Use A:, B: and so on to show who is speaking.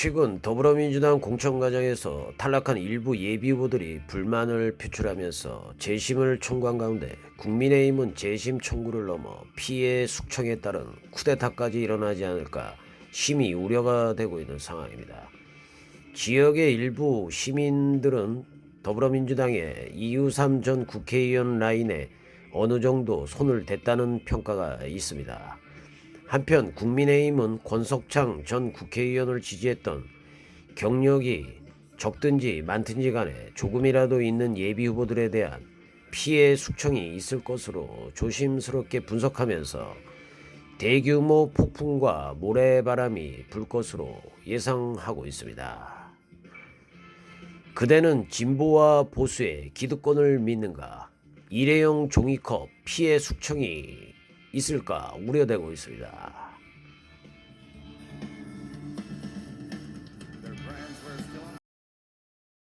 A: 최근 더불어민주당 공천 과정에서 탈락한 일부 예비 후보들이 불만을 표출하면서 재심을 청구한 가운데 국민의힘은 재심 청구를 넘어 피해 숙청에 따른 쿠데타까지 일어나지 않을까 심히 우려가 되고 있는 상황입니다. 지역의 일부 시민들은 더불어민주당의 이유삼 전 국회의원 라인에 어느 정도 손을 댔다는 평가가 있습니다. 한편 국민의힘은 권석창 전 국회의원을 지지했던 경력이 적든지 많든지 간에 조금이라도 있는 예비 후보들에 대한 피해 숙청이 있을 것으로 조심스럽게 분석하면서 대규모 폭풍과 모래바람이 불 것으로 예상하고 있습니다. 그대는 진보와 보수의 기득권을 믿는가? 일회용 종이컵 피해 숙청이 있을까 우려되고 있습니다.